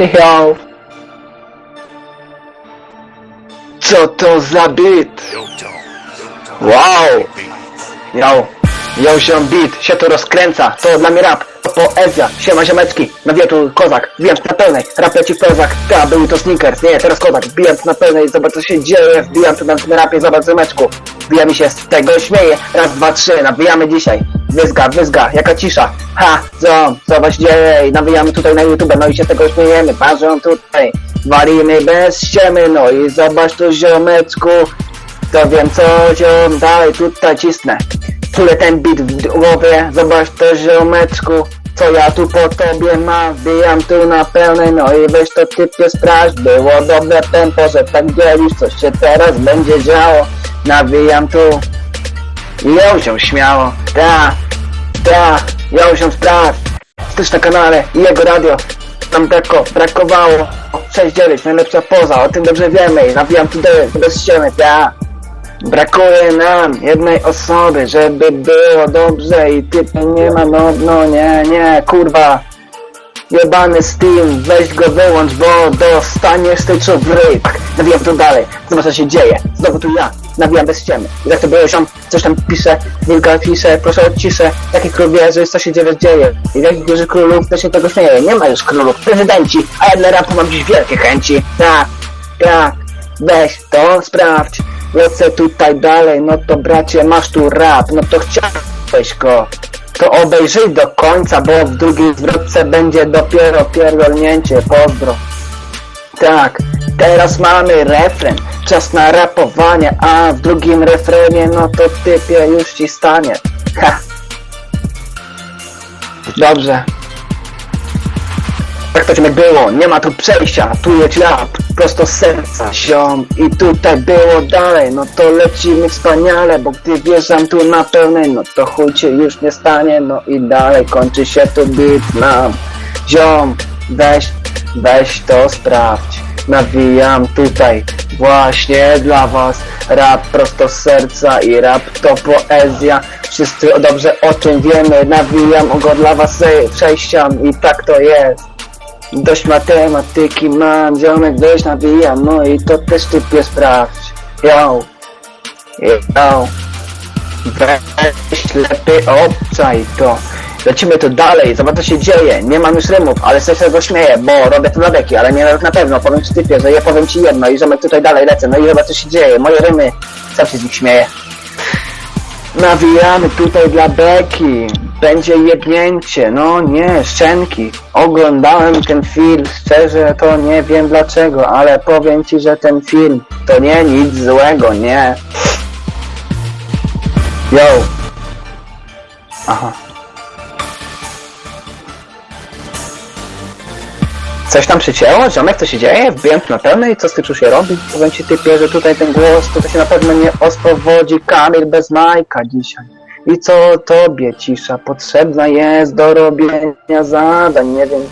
Yo. Co to za bit? Wow! Yo, yo się beat, się tu rozkręca, to dla mnie rap, to poezja, siema ziomeczki, nawija tu kozak, wbijam na pełnej, rap leci w kozak, ta, był to sneakers, nie, teraz kozak, wbijam na pełnej, zobacz co się dzieje, wbijam tu na tym rapie, zobacz ziomeczku, wbija mi się z tego śmieje, raz, dwa, trzy, nawijamy dzisiaj, wyzga, wyzga, jaka cisza, ha, co was dzieje, nawijamy tutaj na YouTube, no i się tego śmiejemy, parzą tutaj, walimy bez ściemy, no i zobacz tu ziomeczku, to wiem co ziom dalej tutaj cisnę. Czule ten beat w głowie, zobacz to ziomeczku Co ja tu po tobie mam, wbijam tu na pełnej No i weź to typie sprawdź, było dobre tempo Że tak dzielisz, coś się teraz będzie działo. Nawijam tu. I ją się śmiało. Ta, ta, ją się sprawdź. Też na kanale i jego radio. Nam brako, brakowało. 6-9, najlepsza poza, o tym dobrze wiemy. I nawijam tu bez ściemy, ta Brakuje nam jednej osoby, żeby było dobrze i typy nie ma, no, no nie, nie, kurwa. Jebany Steam, weź go wyłącz, bo dostaniesz tyczu w Tak, nawijam tu dalej, zobacz co się dzieje, znowu tu ja, nawijam bez ściemy. Jak to było ziom, coś tam pisze, wilka pisze, proszę o ciszę. Jaki król wie, że jest co się dzieje, dzieje? I w jakich wieży królów, to się tego śmieje, nie ma już królów, prezydenci. A ja dla rapu mam dziś wielkie chęci, tak, tak, weź to sprawdź Lecę tutaj dalej, no to bracie masz tu rap, no to chciałeś go. To obejrzyj do końca, bo w drugiej zwrotce będzie dopiero pierdolnięcie, pozdro. Tak, teraz mamy refren, czas na rapowanie, a w drugim refrenie no to typie już ci stanie. Ha. Dobrze. Tak to ciebie było, nie ma tu przejścia, tu jest rap, prosto z serca, ziom. I tutaj było dalej, no to lecimy wspaniale, bo gdy wjeżdżam tu na pełnej, no to chuj cię już nie stanie, no i dalej kończy się tu beat nam. Ziom, weź, weź to sprawdź, nawijam tutaj właśnie dla was Rap prosto z serca i rap to poezja. Wszyscy dobrze o czym wiemy, nawijam go dla was z przejściem i tak to jest Dość matematyki mam, ziomek weź nawijam, no i to też typie sprawdź. Yo, yo, weź lepiej obczaj to. Lecimy tu dalej, zobacz co się dzieje, nie mam już rymów, ale sobie z tego śmieję, bo robię to dla beki, ale nie na pewno, powiem ci typie, że ja powiem ci jedno i ziomek tutaj dalej lecę, no i zobacz co się dzieje, moje rymy, sam się z nich śmieję. Nawijamy tutaj dla beki. Będzie jebnięcie, no nie, szczęki. Oglądałem ten film, szczerze to nie wiem dlaczego, ale powiem ci, że ten film to nie nic złego, nie. Yo. Aha. Coś tam przycięło? Ziomek, co się dzieje? Wbiłem na pełnej, co z tym się robi? Powiem ci typie, że tutaj ten głos, to się na pewno nie ospowodzi Kamil bez Majka dzisiaj. I co tobie cisza potrzebna jest do robienia zadań, nie wiem.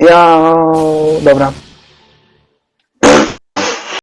Ja... Dobra.